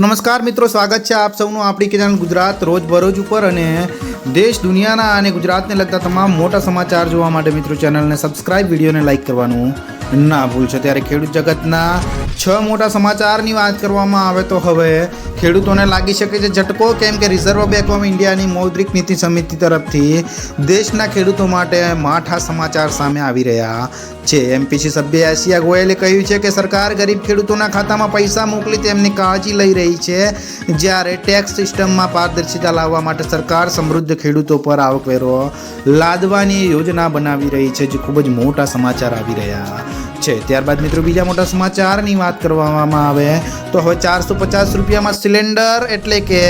નમસ્કાર મિત્રો, સ્વાગત છે આપ સૌનું આપણી ચેનલ ગુજરાત રોજબરોજ ઉપર અને દેશ દુનિયાના અને ગુજરાતને લગતા તમામ મોટા સમાચાર જોવા માટે મિત્રો ચેનલને સબસ્ક્રાઇબ વિડીયોને લાઇક કરવાનું ના ભૂલશો ત્યારે ખેડૂત જગતના છ મોટા સમાચારની વાત કરવામાં આવે તો હવે ખેડૂતોને લાગી શકે છે ઝટકો, કેમ કે રિઝર્વ બેંક ઓફ ઇન્ડિયાની મૌદ્રિક નીતિ સમિતિ તરફથી દેશના ખેડૂતો માટે માઠા સમાચાર સામે આવી રહ્યા છે. એમપીસી સભ્ય એશિયા ગોયલે કહ્યું છે કે સરકાર ગરીબ ખેડૂતોના ખાતામાં પૈસા મોકલી તેમની કાળજી લઈ રહી છે. જ્યારે ટેક્સ સિસ્ટમમાં પારદર્શિતા લાવવા માટે સરકાર સમૃદ્ધ ખેડૂતો પર આવકવેરો લાદવાની યોજના બનાવી રહી છે, જે ખૂબ જ મોટા સમાચાર આવી રહ્યા. છે. ત્યારબાદ મિત્રો બીજા મોટા સમાચારની વાત કરવામાં આવે તો હવે ચારસો પચાસ રૂપિયામાં સિલિન્ડર એટલે કે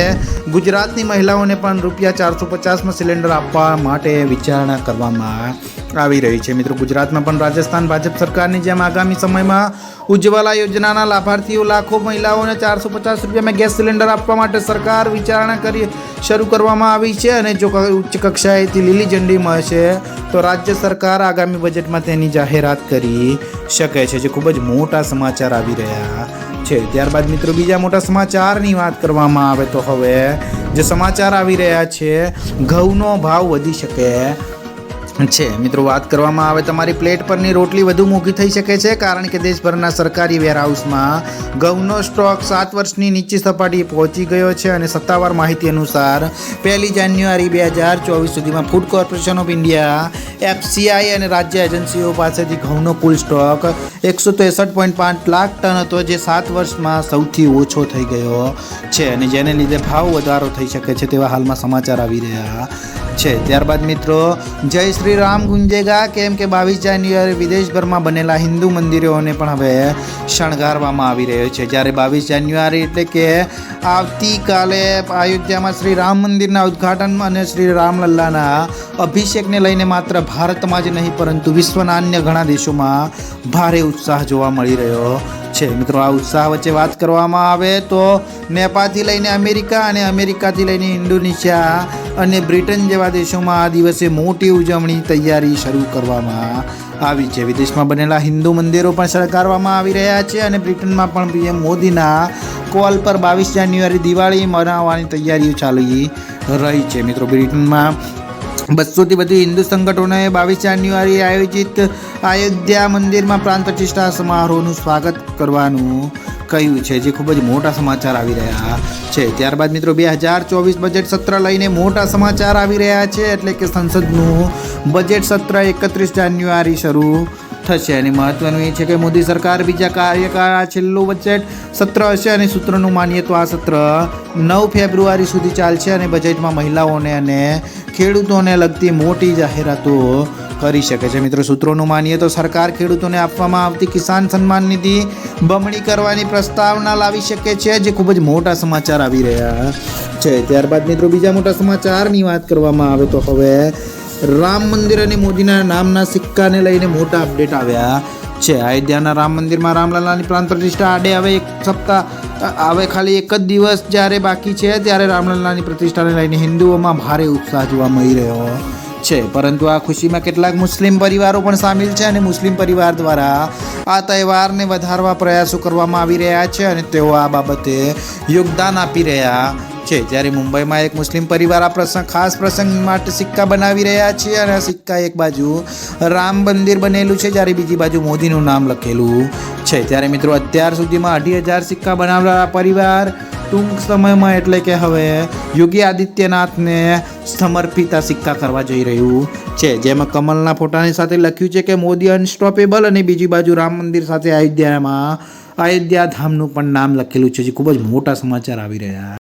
ગુજરાતની મહિલાઓને પણ રૂપિયા ચારસો પચાસમાં સિલિન્ડર આપવા માટે વિચારણા કરવામાં આવી રહી છે. મિત્રો, ગુજરાતમાં પણ રાજસ્થાન ભાજપ સરકારની જેમ આગામી સમયમાં ઉજ્જવલા યોજનાના લાભાર્થીઓ લાખો મહિલાઓને ચારસો પચાસ રૂપિયામાં ગેસ સિલિન્ડર આપવા માટે સરકાર વિચારણા કરી શરૂ કરવામાં આવી છે અને જો ઉચ્ચ કક્ષાએથી લીલી ઝંડી મળશે, તો રાજ્ય સરકાર આગામી બજેટમાં તેની જાહેરાત કરી શકે છે, જે ખૂબ જ મોટા સમાચાર આવી રહ્યા છે. ત્યારબાદ મિત્રો, બીજા મોટા સમાચારની વાત કરવામાં આવે તો હવે જે સમાચાર આવી રહ્યા છે, ઘઉંનો ભાવ વધી શકે છે. મિત્રો, વાત કરવામાં આવે, તમારી પ્લેટ પરની રોટલી વધુ મોંઘી થઈ શકે છે કારણ કે દેશભરના સરકારી વેરહાઉસમાં ઘઉંનો સ્ટોક સાત વર્ષની નીચી સપાટીએ પહોંચી ગયો છે અને સત્તાવાર માહિતી અનુસાર, પહેલી જાન્યુઆરી બે હજાર ચોવીસ સુધીમાં food corporation of India, FCI અને રાજ્ય એજન્સીઓ પાસેથી ઘઉંનો કુલ સ્ટોક એકસો ત્રેસઠ પોઈન્ટ પાંચ લાખ ટન હતો, જે સાત વર્ષમાં સૌથી ઓછો થઈ ગયો છે અને જેને લીધે ભાવ વધારો થઈ શકે છે તેવા હાલમાં સમાચાર આવી રહ્યા છે. ત્યારબાદ મિત્રો, જય શ્રી રામ ગુંજેગા, કેમ કે બાવીસ જાન્યુઆરી વિદેશભરમાં બનેલા હિન્દુ મંદિરોને પણ હવે શણગારવામાં આવી રહ્યો છે. જ્યારે બાવીસ જાન્યુઆરી એટલે કે આવતીકાલે અયોધ્યામાં શ્રી રામ મંદિરના ઉદ્ઘાટન અને શ્રી રામલલ્લાના અભિષેકને લઈને માત્ર ભારતમાં જ નહીં, પરંતુ વિશ્વના અન્ય ઘણા દેશોમાં ભારે ઉત્સાહ જોવા મળી રહ્યો છે. મિત્રો, આ ઉત્સાહ વચ્ચે વાત કરવામાં આવે તો નેપાળથી લઈને અમેરિકા અને અમેરિકાથી લઈને ઇન્ડોનેશિયા અને બ્રિટન જેવા દેશોમાં આ દિવસે મોટી ઉજવણી તૈયારી શરૂ કરવામાં આવી છે. વિદેશમાં બનેલા હિન્દુ મંદિરો પણ સરકારવામાં આવી રહ્યા છે અને બ્રિટનમાં પણ પીએમ મોદીના કોલ પર બાવીસ જાન્યુઆરી દિવાળી મનાવવાની તૈયારીઓ ચાલી રહી છે. મિત્રો, બ્રિટનમાં બસોથી વધુ હિન્દુ સંગઠનોએ બાવીસ જાન્યુઆરી આયોજિત અયોધ્યા મંદિરમાં પ્રાંત પ્રતિષ્ઠા સમારોહનું સ્વાગત કરવાનું કહ્યું છે, જે ખૂબ જ મોટા સમાચાર આવી રહ્યા છે. ત્યારબાદ મિત્રો, બે હજાર ચોવીસ બજેટ સત્ર લઈને મોટા સમાચાર આવી રહ્યા છે, એટલે કે સંસદનું બજેટ સત્ર એકત્રીસ જાન્યુઆરી શરૂ થશે. અને મહત્વનું એ છે કે મોદી સરકાર બીજા કાર્યકાળ છેલ્લું બજેટ સત્ર હશે અને સૂત્રનું માનીએ તો આ સત્ર નવ ફેબ્રુઆરી સુધી ચાલશે અને બજેટમાં મહિલાઓને અને ખેડૂતોને લગતી મોટી જાહેરાતો કરી શકે છે. મિત્રો, સૂત્રોનું માનીએ તો સરકાર ખેડૂતોને આપવામાં આવતી કિસાન સન્માન નિધિ બમણી કરવાની પ્રસ્તાવના લાવી શકે છે, જે ખૂબ જ મોટા સમાચાર આવી રહ્યા છે. ત્યારબાદ મિત્રો, બીજા મોટા સમાચારની વાત કરવામાં આવે તો હવે રામ મંદિર અને મોદીના નામના સિક્કાને લઈને મોટા અપડેટ આવ્યા છે. અયોધ્યાના રામ મંદિરમાં રામલલાની પ્રાંત પ્રતિષ્ઠા આડે હવે એક સપ્તાહ હવે ખાલી એક જ દિવસ જ્યારે બાકી છે, ત્યારે રામલલાની પ્રતિષ્ઠાને લઈને હિન્દુઓમાં ભારે ઉત્સાહ જોવા મળી રહ્યો છે. પરંતુ આ ખુશીમાં કેટલાક મુસ્લિમ પરિવારો પણ સામેલ છે અને મુસ્લિમ પરિવાર દ્વારા આ તહેવારને વધારવા પ્રયાસો કરવામાં આવી રહ્યા છે અને તેઓ આ બાબતે યોગદાન આપી રહ્યા છે. જ્યારે મુંબઈમાં એક મુસ્લિમ પરિવાર આ પ્રસંગ, ખાસ પ્રસંગ માટે સિક્કા બનાવી રહ્યા છે અને આ સિક્કા એક બાજુ રામ મંદિર બનેલું છે, જ્યારે બીજી બાજુ મોદીનું નામ લખેલું છે. ત્યારે મિત્રો, અત્યાર સુધીમાં અઢી હજાર સિક્કા બનાવનારા પરિવાર ટૂંક સમયમાં એટલે કે હવે યોગી આદિત્યનાથને સમર્પિત આ સિક્કા કરવા જઈ રહ્યું છે. જેમાં કમલના ફોટાની સાથે લખ્યું છે કે મોદી અનસ્ટોપેબલ અને બીજી બાજુ રામ મંદિર સાથે અયોધ્યામાં અયોધ્યા ધામનું પણ નામ લખેલું છે. જે ખૂબ જ મોટા સમાચાર આવી રહ્યા